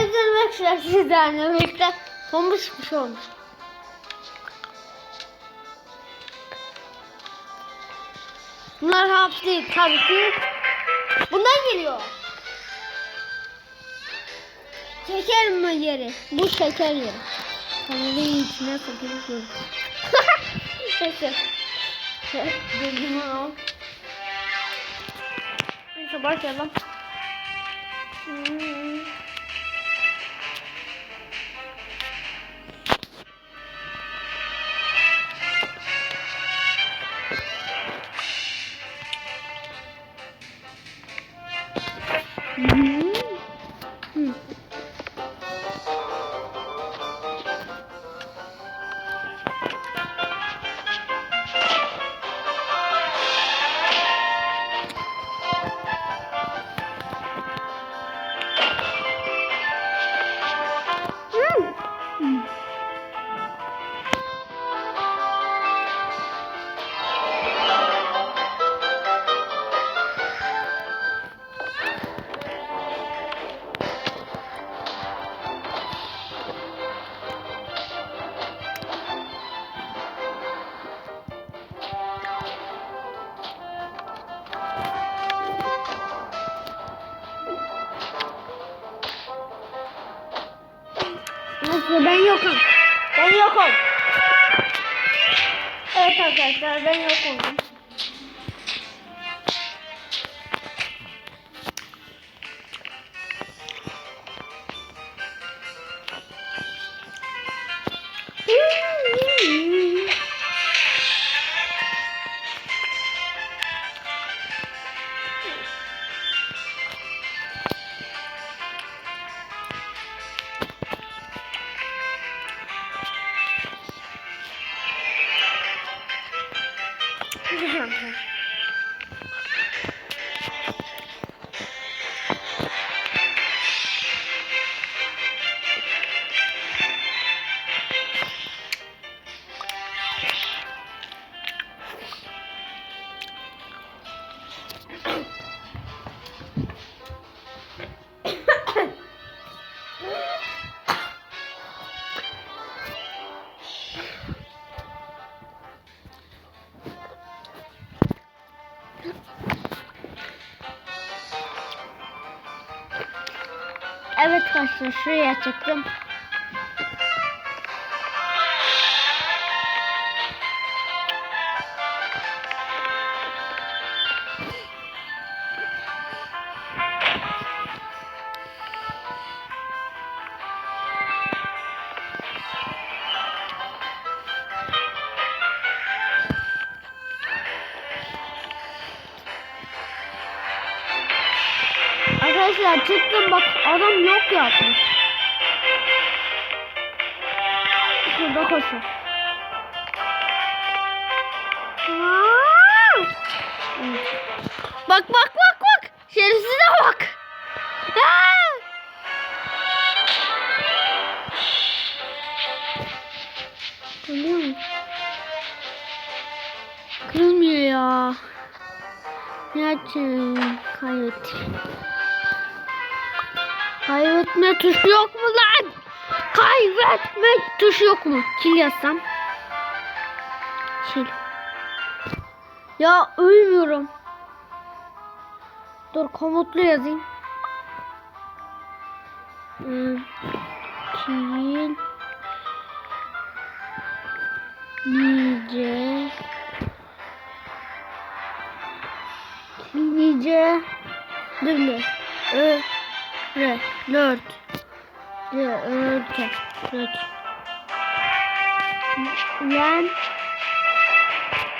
Hepsini bekler sizden birlikte. Bir şey olmuş. Bunlar hap değil tabii ki. Bundan geliyor. Şeker mi yeri? Bu şeker yeri. Kamerayı içine sokuyorum. Neyse. Gözümü al. Neyse başlayalım. Hmm. Neyse ben yokum. Ben yokum. Evet arkadaşlar ben yok Evet arkadaşlar şuraya çıktım. Arkadaşlar çıktım bak adam yok yapmış. Şurada. Aa! Bak bak bak bak. Şerefsize bak. Aa! Kırılıyor mu? Kırılmıyor ya. Gerçekten kaybettim. Kaybetme tuşu yok mu lan? Kaybetme tuşu yok mu? Kil yazsam. Kil. Ya ölmüyorum. Dur komutlu yazayım. Hmm. Kil. Nice. Nice. Dur ne? Ö. Re. Lört. Re. Örte. Lört. Len.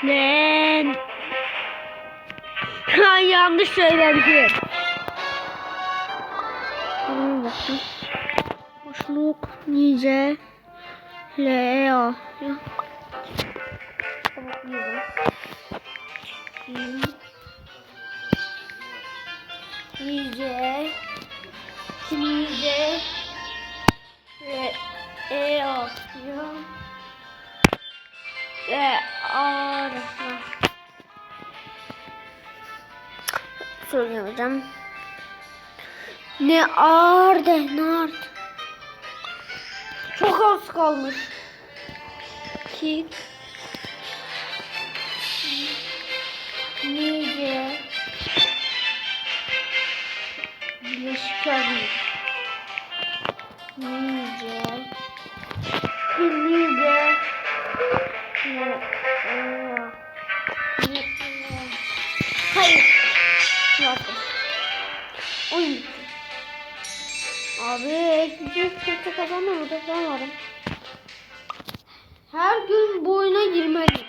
Len. Ha yanlış söyledim. Boşluk. Nice. Leo. Nice. Nice. Ve e o. Ve arasına. Söyleyemeyeceğim. Ne ağırdı ne ağırdı. Çok az kalmış. Ki. Nice. Birleşik Arap. Nice. Hayır. Yaptım. Oyun bitti. Abi hiç kimse kazanamadı. Ben varım. Her gün bu oyuna girmeliyim.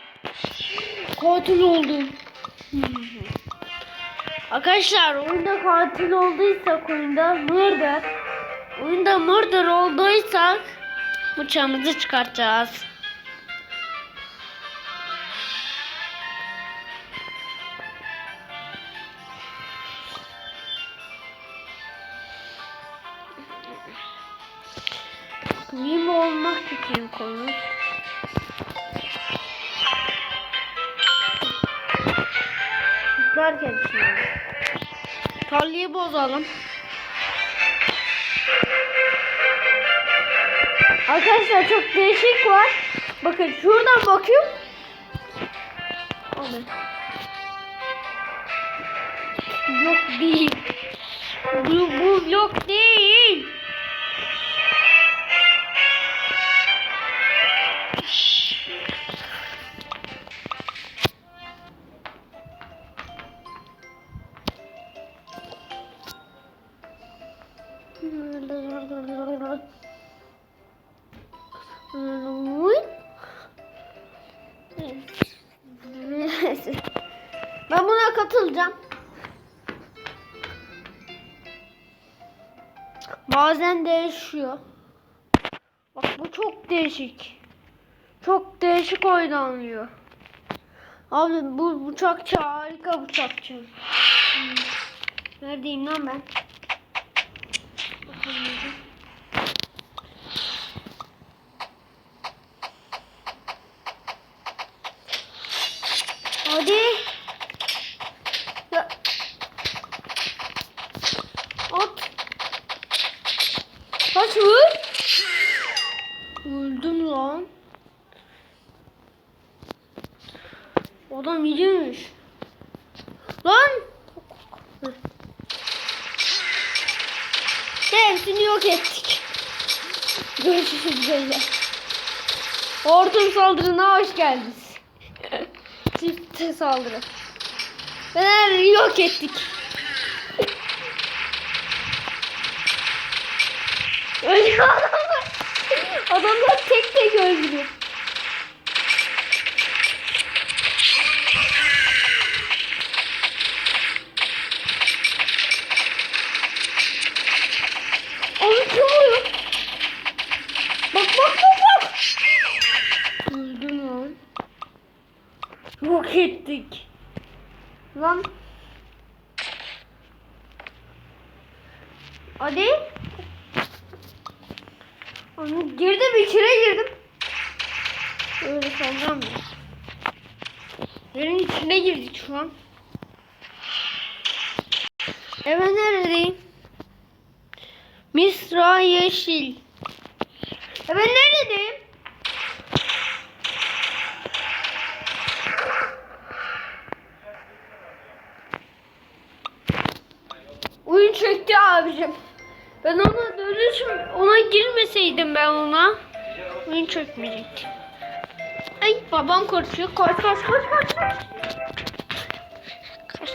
Katil oldum. Arkadaşlar oyunda katil olduysak oyunda murder. Oyunda murder olduysak bıçağımızı çıkartacağız. Mim olmak için konuş. Kutlarken şimdi. Tarlayı bozalım. Arkadaşlar çok değişik var. Bakın şuradan bakıyorum. Ne? Blok değil. Bu, bu blok değil. Bazen değişiyor. Bak bu çok değişik. Çok değişik oynanıyor. Abi bu bıçakçı harika bıçakçı. Hmm. Neredeyim lan ben? Bakalım bir. Hadi. Ya. At. Kaç vur. Öldüm lan. Adam iyiymiş. Lan. Hepsini yok ettik. Görüşürüz böyle. Hortum saldırına hoş geldiniz. Çift saldırı. Fener'i yok ettik. Ölüyor adamlar. Adamlar tek tek öldürüyor. Onu kim vuruyor? Bak bak bak bak. Öldüm lan. Yok ettik. Lan. Hadi. Girdim içine girdim. Öyle sanmam ya. Yerin içine girdik şu an. E ben neredeyim? Misra Yeşil. E ben neredeyim? Oyun çöktü abicim. Ben ona dönüşüm ona girmeseydim ben ona oyun çökmeyecekti. Ay babam koşuyor. Koş koş koş koş. koş.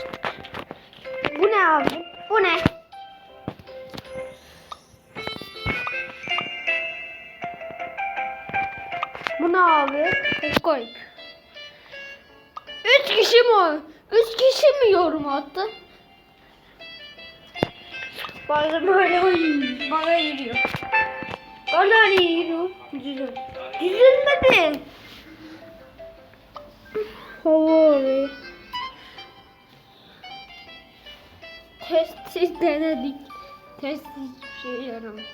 Bu ne abi? Bu ne? Bu ne abi? Koy. Üç kişi mi? Üç kişi mi yorum attı? Bazen böyle bana geliyor. Bana geliyor. Düzül. Düzülmedi. Favori. Testsiz denedik. Testsiz hiçbir şey yaramıyor.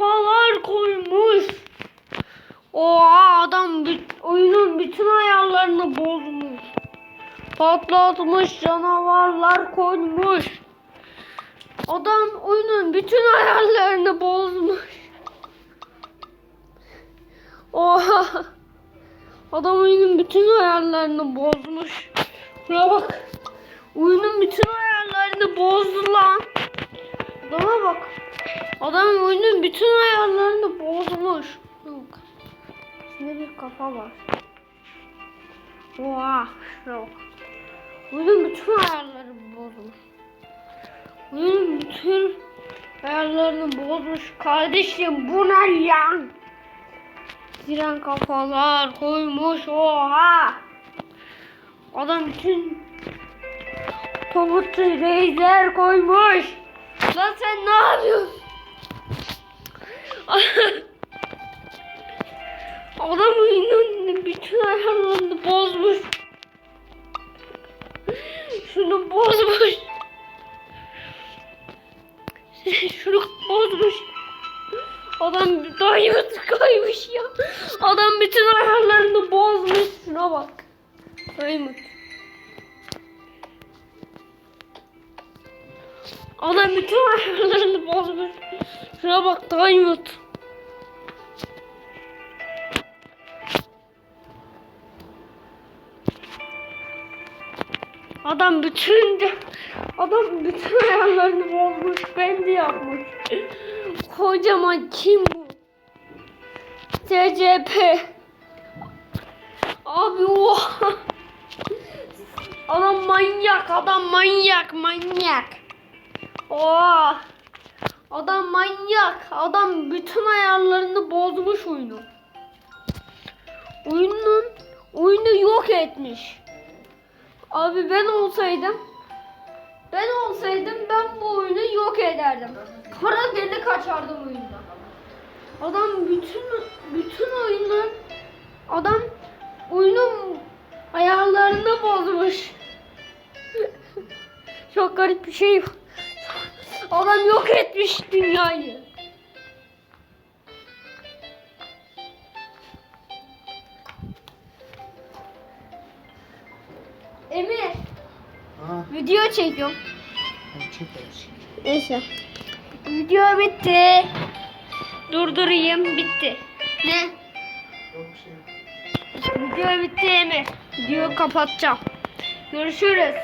Kafalar koymuş. Oha adam oyunun bütün ayarlarını bozmuş. Patlatmış canavarlar koymuş. Adam oyunun bütün ayarlarını bozmuş. Oha. Adam oyunun bütün ayarlarını bozmuş. Şuna bak. Oyunun bütün ayarlarını bozdu lan. Adama bak. Adam oyunun bütün ayarlarını bozmuş. Bak. İçinde bir kafa var. Oha. Bak. Oyunun bütün ayarlarını bozmuş. Oyunun bütün ayarlarını bozmuş. Kardeşim bu ne ya? Siren kafalar koymuş oha. Adam bütün tabutlu reisler koymuş. Lan sen ne yapıyorsun? Adam oyunun bütün ayarlarını bozmuş. Şunu bozmuş. Şunu bozmuş. Adam diamond koymuş ya. Adam bütün ayarlarını bozmuş. Şuna bak. Diamond. Adam bütün ayarlarını bozmuş. Şuna bak Diamond. Adam bütün adam bütün ayarlarını bozmuş. De yapmış. Kocaman kim bu? TCP. Abi oha. Adam manyak, adam manyak, manyak. Oha. Adam manyak. Adam bütün ayarlarını bozmuş oyunu. Oyunun oyunu yok etmiş. Abi ben olsaydım ben olsaydım ben bu oyunu yok ederdim. Para deli kaçardım oyunda. Adam bütün bütün oyunun adam oyunun ayarlarını bozmuş. Çok garip bir şey. Adam yok etmiş dünyayı. Video çekiyorum. Neyse. Video bitti. Durdurayım, bitti. Ne? Şey. Video bitti Emir. Videoyu kapatacağım. Görüşürüz.